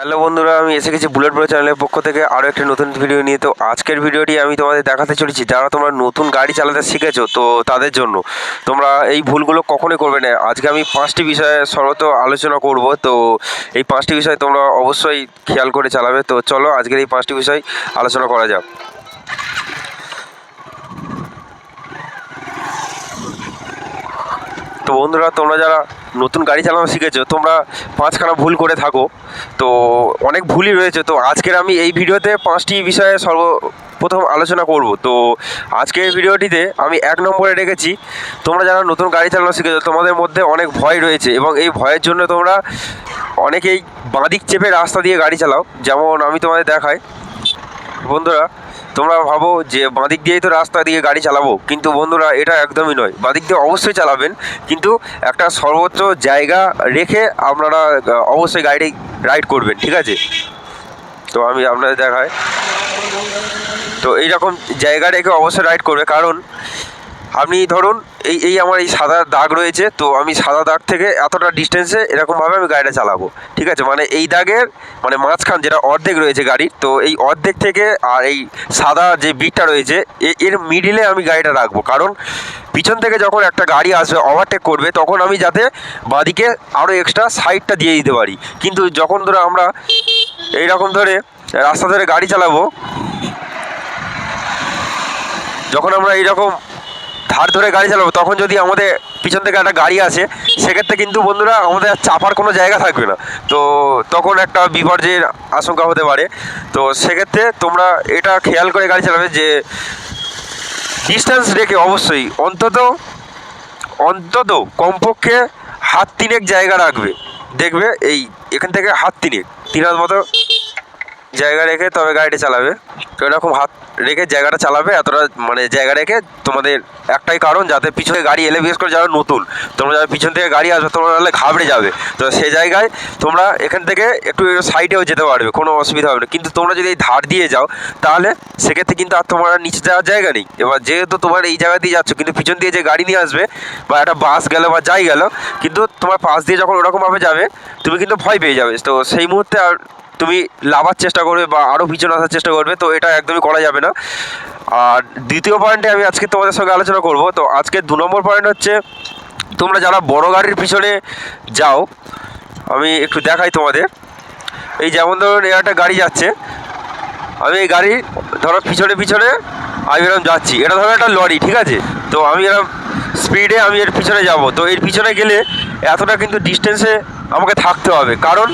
Hello বন্ধুরা, আমি এসে গেছি বুলেট প্রো চ্যানেলের পক্ষ থেকে আরও একটি নতুন ভিডিও নিয়ে। তো আজকের ভিডিওটি আমি তোমাদের দেখাতে চলেছি, যারা তোমরা নতুন গাড়ি চালাতে শিখেছো, তো তাদের জন্য। তোমরা এই ভুলগুলো কখনোই করবে না। আজকে আমি পাঁচটি বিষয়ে সর্বত আলোচনা করব। তো এই পাঁচটি বিষয় তোমরা অবশ্যই খেয়াল করে চালাবে। তো চলো আজকের এই পাঁচটি বিষয় আলোচনা করা যাক। তো বন্ধুরা, তোমরা যারা নতুন গাড়ি চালানো শিখেছো, তোমরা পাঁচখানা ভুল করে থাকো। তো অনেক ভুলই রয়েছে, তো আজকের আমি এই ভিডিওতে পাঁচটি বিষয়ে সর্বপ্রথম আলোচনা করব। তো আজকের ভিডিওটিতে আমি এক নম্বরে রেখেছি তোমরা যারা নতুন গাড়ি চালানো শিখেছো, তোমাদের মধ্যে অনেক ভয় রয়েছে এবং এই ভয়ের জন্য তোমরা অনেকেই বাঁদিক চেপে রাস্তা দিয়ে গাড়ি চালাও। যেমন আমি তোমাদের দেখাই, বন্ধুরা তোমরা ভাবো যে বাঁদিক দিয়েই তো রাস্তা দিয়ে গাড়ি চালাবো, কিন্তু বন্ধুরা এটা একদমই নয়। বাঁদিক দিয়ে অবশ্যই চালাবেন, কিন্তু একটা সর্বোচ্চ জায়গা রেখে আপনারা অবশ্যই গাড়ি রাইড করবেন, ঠিক আছে? তো আমি আপনাদের দেখায় তো এইরকম জায়গা রেখে অবশ্যই রাইড করবে, কারণ আপনি ধরুন, এই এই আমার এই সাদা দাগ রয়েছে, তো আমি সাদা দাগ থেকে এতটা ডিস্টেন্সে এরকমভাবে আমি গাড়িটা চালাবো, ঠিক আছে? মানে এই দাগের মানে মাঝখান যেটা অর্ধেক রয়েছে গাড়ির, তো এই অর্ধেক থেকে আর এই সাদা যে বিটটা রয়েছে এর মিডিলে আমি গাড়িটা রাখব। কারণ পিছন থেকে যখন একটা গাড়ি আসবে ওভারটেক করবে, তখন আমি যাতে বাদিকে আরও এক্সট্রা সাইডটা দিয়ে দিতে পারি। কিন্তু যখন ধরে আমরা এইরকম ধরে রাস্তা ধরে গাড়ি চালাবো, যখন আমরা এইরকম ধার ধরে গাড়ি চালাবো, তখন যদি আমাদের পিছন থেকে একটা গাড়ি আসে, সেক্ষেত্রে কিন্তু বন্ধুরা আমাদের চাপার কোনো জায়গা থাকবে না। তো তখন একটা বিপর্যয়ের আশঙ্কা হতে পারে। তো সেক্ষেত্রে তোমরা এটা খেয়াল করে গাড়ি চালাবে যে ডিস্টেন্স রেখে অবশ্যই অন্তত অন্তত কমপক্ষে হাত তিনেক জায়গা রাখবে। দেখবে এই, এখান থেকে হাত তিনেক তিন হাত মতো জায়গা রেখে তবে গাড়িটা চালাবে। তো এরকম হাত রেখে জায়গাটা চালাবে, এতটা মানে জায়গা রেখে তোমাদের একটাই কারণ যাতে পিছনে গাড়ি এলে, বিশেষ করে যারা নতুন, তোমরা যারা পিছন থেকে গাড়ি আসবে, তোমরা নাহলে ঘাবড়ে যাবে। তো সেই জায়গায় তোমরা এখান থেকে একটু সাইডেও যেতে পারবে, কোনো অসুবিধা হবে না। কিন্তু তোমরা যদি এই ধার দিয়ে যাও, তাহলে সেক্ষেত্রে কিন্তু আর তোমার নিচে যাওয়ার জায়গা নেই। এবার যেহেতু তোমার এই জায়গা দিয়ে যাচ্ছ, কিন্তু পিছন দিয়ে যে গাড়ি নিয়ে আসবে, বা একটা বাস গেল বা যাই গেল, কিন্তু তোমার পাশ দিয়ে যখন ওরকমভাবে যাবে, তুমি কিন্তু ভয় পেয়ে যাবে। তো সেই মুহূর্তে আর তুমি লাভার চেষ্টা করবে বা আরও পিছনে আসার চেষ্টা করবে, তো এটা একদমই করা যাবে না। আর দ্বিতীয় পয়েন্টে আমি আজকে তোমাদের সঙ্গে আলোচনা করব, তো আজকে দু নম্বর পয়েন্ট হচ্ছে, তোমরা যারা বড় গাড়ির পিছনে যাও, আমি একটু দেখাই তোমাদের। এই যেমন ধরুন, এর একটা গাড়ি যাচ্ছে, আমি এই গাড়ি ধরো পিছনে পিছনে আমি এরকম যাচ্ছি, এটা ধরো একটা লরি, ঠিক আছে? তো আমি এরকম স্পিডে আমি এর পিছনে যাব, তো এর পিছনে গেলে এতটা কিন্তু ডিস্টেন্সে আমাকে থাকতে হবে। কারণ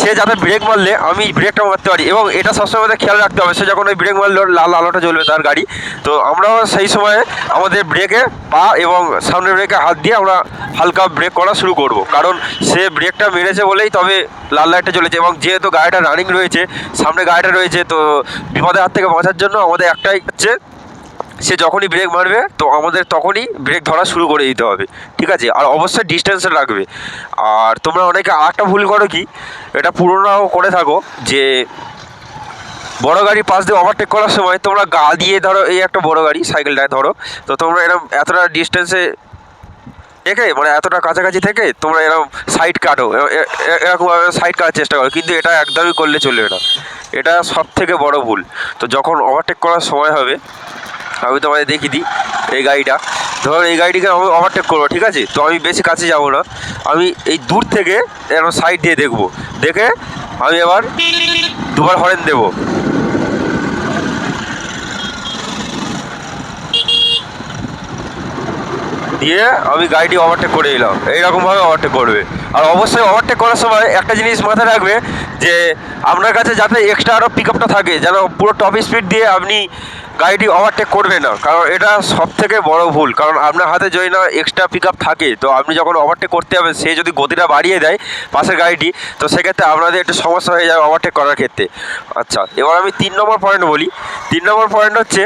সে যাতে ব্রেক মারলে আমি ব্রেকটা মারতে পারি এবং এটা সবসময় আমাদের খেয়াল রাখতে হবে। সে যখন ওই ব্রেক মারলে, লাল আলোটা জ্বলবে তার গাড়ি। তো আমরাও সেই সময়ে আমাদের ব্রেকে পা এবং সামনের ব্রেকে হাত দিয়ে আমরা হালকা ব্রেক করা শুরু করব। কারণ সে ব্রেকটা মেরেছে বলেই তবে লাল লাইটটা জ্বলেছে এবং যেহেতু গাড়িটা রানিং রয়েছে, সামনে গাড়িটা রয়েছে, তো বিপদের হাত থেকে বাঁচার জন্য আমাদের একটাই হচ্ছে সে যখনই ব্রেক মারবে, তো আমাদের তখনই ব্রেক ধরা শুরু করে দিতে হবে। ঠিক আছে? আর অবশ্যই ডিস্টেন্সে রাখবে। আর তোমরা অনেকে আরেকটা ভুল করো কি? এটা পুরোনাও করে থাকো যে, বড় গাড়ি পাশ দিয়ে ওভারটেক করার সময় তোমরা গা দিয়ে ধরো, এই একটা বড় গাড়ি সাইকেলটায় ধরো, তো তোমরা এরকম এতটা ডিস্টেন্সে রেখে মানে এতটা কাছাকাছি থেকে তোমরা এরকম সাইড কাটো। এরকমভাবে সাইড কাটার চেষ্টা করো। কিন্তু এটা একদমই করলে চলবে না। এটা সব থেকে বড় ভুল। তো যখন ওভারটেক করার সময় হবে আমি তোমাদের দেখিয়ে দিই এই গাড়িটা। ধরো এই গাড়িটিকে আমি ওভারটেক করব, ঠিক আছে? তো আমি বেশি কাছে যাব না। আমি এই দূর থেকে এরকম সাইড দিয়ে দেখব। দেখে আমি এবার দুবার হরেন দেবো। দিয়ে আমি গাড়িটি ওভারটেক করে এলাম এইরকমভাবে ওভারটেক করবে। আর অবশ্যই ওভারটেক করার সময় একটা জিনিস মাথায় রাখবে যে, আপনার কাছে যাতে এক্সট্রা আরও পিক আপটা থাকে, যেন পুরো টপ স্পিড দিয়ে আপনি গাড়িটি ওভারটেক করবে না, কারণ এটা সব থেকে বড় ভুল, কারণ আপনার হাতে যদি না এক্সট্রা পিক থাকে, তো আপনি যখন ওভারটেক করতে যাবেন, সে যদি গতিটা বাড়িয়ে দেয় পাশের গাড়িটি, তো সেক্ষেত্রে আপনাদের একটু সমস্যা হয়ে যাবে ওভারটেক করার ক্ষেত্রে। আচ্ছা এবার আমি তিন নম্বর পয়েন্ট বলি। তিন নম্বর পয়েন্ট হচ্ছে,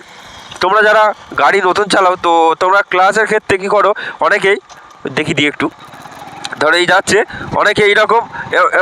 তোমরা যারা গাড়ি নতুন চালাও, তো তোমরা ক্লাসের ক্ষেত্রে কী করো, অনেকেই, দেখি দিই একটু। ধরো এই যাচ্ছে। অনেকে এইরকম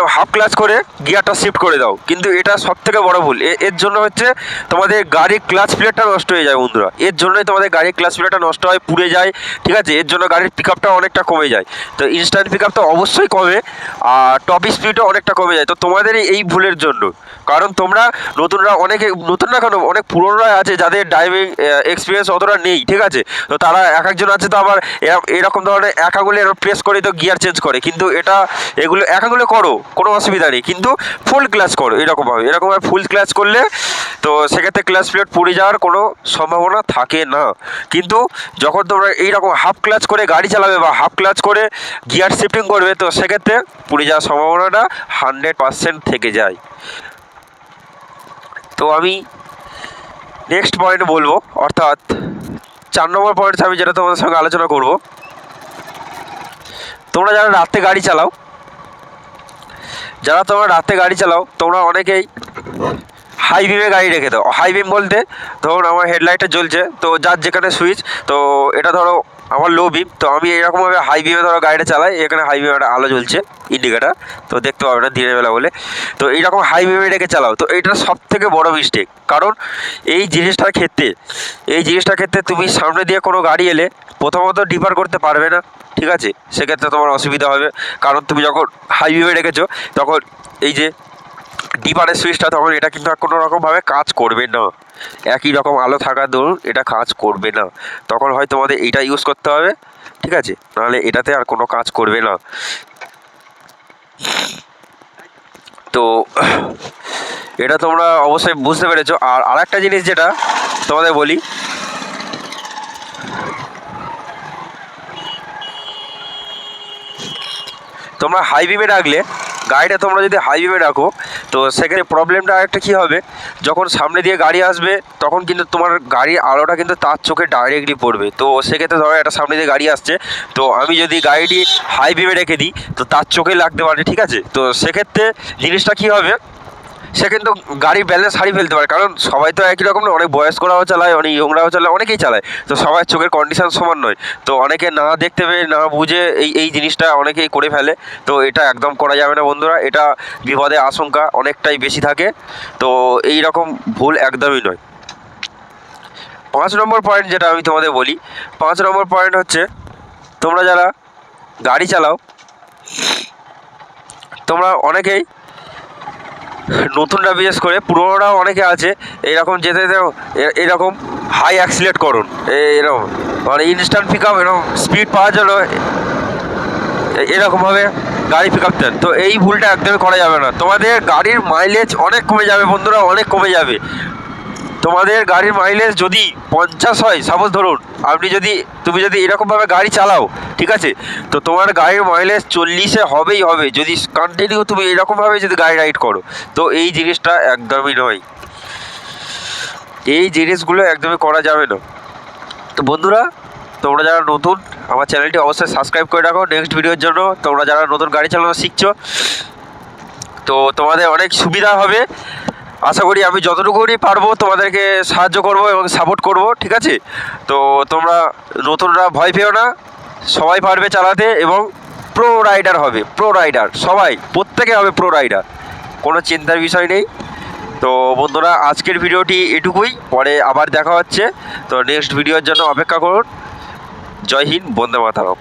হাফ ক্লাচ করে গিয়ারটা শিফট করে দাও। কিন্তু এটা সব থেকে বড় ভুল। এর জন্য হচ্ছে তোমাদের গাড়ির ক্লাচ প্লেটটা নষ্ট হয়ে যায় বন্ধুরা। এর জন্যই তোমাদের গাড়ির ক্লাচ প্লেটটা নষ্ট হয়, পুড়ে যায়, ঠিক আছে? এর জন্য গাড়ির পিক অনেকটা কমে যায়। তো ইনস্ট্যান্ট পিক তো অবশ্যই কমে, আর টপ স্পিডও অনেকটা কমে যায়। তো তোমাদের এই- ভুলের জন্য। কারণ তোমরা নতুনরা অনেকে নতুন না কেন? অনেক পুরনোরা আছে যাদের ড্রাইভিং এক্সপিরিয়েন্স অতটা নেই, ঠিক আছে? তো তারা এক একজন আছে তো আবার এরা- এরকম ধরনের এক আঙুলে প্রেস করে তো গিয়ার চেঞ্জ করে, কিন্তু এটা এগুলো একাগুলো করো, কোনো অসুবিধা নেই, কিন্তু ফুল ক্লাস করো, এরকমভাবে। এরকমভাবে ফুল ক্লাস করলে তো সেক্ষেত্রে ক্লাস প্লেট পুড়ে যাওয়ার কোনো সম্ভাবনা থাকে না। কিন্তু যখন তোমরা এইরকম হাফ ক্লাচ করে গাড়ি চালাবে বা হাফ ক্লাচ করে গিয়ার শিফটিং করবে, তো সেক্ষেত্রে পুড়ে যাওয়ার সম্ভাবনাটা হান্ড্রেড পার্সেন্ট থেকে যায়। তো আমি নেক্সট পয়েন্ট বলব, অর্থাৎ চার নম্বর পয়েন্ট আমি যেটা তোমাদের সঙ্গে আলোচনা করব তোমরা যারা রাতে গাড়ি চালাও, যারা তোমরা রাতে গাড়ি চালাও, তোমরা অনেকেই হাই বিমে গাড়ি রেখে দাও। হাই বিম বলতে ধরুন আমার হেডলাইটটা জ্বলছে, তো যার যেখানে সুইচ তো এটা ধরো আমার লো বিম তো আমি এরকমভাবে হাই বিমে ধরো গাড়িটা চালাই, এখানে হাই বিমে একটা আলো জ্বলছে। ইন্ডিকেটার, তো দেখতে পাবে না দিনের বেলা বলে। তো এইরকম হাই বিমে রেখে চালাও। তো এইটা সব থেকে বড় মিস্টেক কারণ এই জিনিসটার ক্ষেত্রে, এই জিনিসটার ক্ষেত্রে তুমি সামনে দিয়ে কোনো গাড়ি এলে প্রথমত ডিপার করতে পারবে না, ঠিক আছে? সেক্ষেত্রে তোমার অসুবিধা হবে। কারণ তুমি যখন হাই বিমে রেখেছো, তখন এই যে ডিপারের সুইচটা তখন এটা কিন্তু আর কোনো রকমভাবে কাজ করবে না। একই রকম আলো থাকার দরুন এটা কাজ করবে না। তখন হয় তোমাদের এটা ইউজ করতে হবে, ঠিক আছে? নাহলে এটাতে আর কোনো কাজ করবে না। তো, এটা তোমরা অবশ্যই বুঝতে পেরেছ। আর আরেকটা জিনিস যেটা তোমাদের বলি, তোমরা হাই বিমে রাখলে গাড়িটা তোমরা যদি হাইওয়ে রাখো, তো সেখানে প্রবলেমটা আরেকটা কী হবে? যখন সামনে দিয়ে গাড়ি আসবে, তখন কিন্তু তোমার গাড়ির আলোটা কিন্তু তার চোখে ডাইরেক্টলি পড়বে। তো সেক্ষেত্রে ধরো একটা সামনে দিয়ে গাড়ি আসছে, তো আমি যদি গাড়িটি হাইওয়ে রেখে দিই, তো তার চোখে লাগতে পারে, ঠিক আছে? তো সেক্ষেত্রে জিনিসটা কী হবে? সে কিন্তু গাড়ি ব্যালেন্স হারিয়ে ফেলতে পারে। কারণ সবাই তো একই রকম অনেক বয়স্করাও চালায়, অনেক ইয়ংরাও চালায়, অনেকেই চালায়। তো সবার চোখের কন্ডিশন সমান নয়। তো অনেকে না দেখতে পেয়ে, না বুঝে এই এই জিনিসটা অনেকেই করে ফেলে। তো এটা একদম করা যাবে না বন্ধুরা, এটা বিপদের আশঙ্কা অনেকটাই বেশি থাকে। তো এই রকম ভুল একদমই নয়। পাঁচ নম্বর পয়েন্ট যেটা আমি তোমাদের বলি, পাঁচ নম্বর পয়েন্ট হচ্ছে, তোমরা যারা গাড়ি চালাও, তোমরা অনেকেই নতুনরা বিশেষ করে, পুরোনোরাও অনেকে আছে, এরকম যেতে যেতে এরকম হাই অ্যাক্সিলেট করুন। এরকম মানে ইনস্ট্যান্ট পিক আপ এরকম স্পিড পাওয়ার জন্য এরকমভাবে গাড়ি পিক আপ দেন। তো এই ভুলটা একদমই করা যাবে না। তোমাদের গাড়ির মাইলেজ অনেক কমে যাবে বন্ধুরা, অনেক কমে যাবে। তোমাদের গাড়ির মাইলেজ যদি পঞ্চাশ হয় সাপোজ ধরুন, আপনি যদি, তুমি যদি এরকমভাবে গাড়ি চালাও, ঠিক আছে? তো তোমার গাড়ির মাইলেজ চল্লিশে হবেই হবে, যদি কন্টিনিউ তুমি এরকমভাবে যদি গাড়ি রাইড করো। তো এই জিনিসটা একদমই নয়। এই জিনিসগুলো একদমই করা যাবে না। তো বন্ধুরা, তোমরা যারা নতুন, আমার চ্যানেলটি অবশ্যই সাবস্ক্রাইব করে রাখো। নেক্সট ভিডিওর জন্য তোমরা যারা নতুন গাড়ি চালানো শিখছো, তো তোমাদের অনেক সুবিধা হবে। আশা করি আমি যতটুকুনি পারব তোমাদেরকে সাহায্য করব এবং সাপোর্ট করব, ঠিক আছে? তো তোমরা নতুনরা ভয় পেও না, সবাই পারবে চালাতে এবং প্রো রাইডার হবে প্রো রাইডার সবাই, প্রত্যেকে হবে প্রো রাইডার কোনো চিন্তার বিষয় নেই। তো বন্ধুরা, আজকের ভিডিওটি এটুকুই, পরে আবার দেখা হচ্ছে। তো নেক্সট ভিডিওর জন্য অপেক্ষা করুন। জয় হিন্দ, বন্দে মাতারম।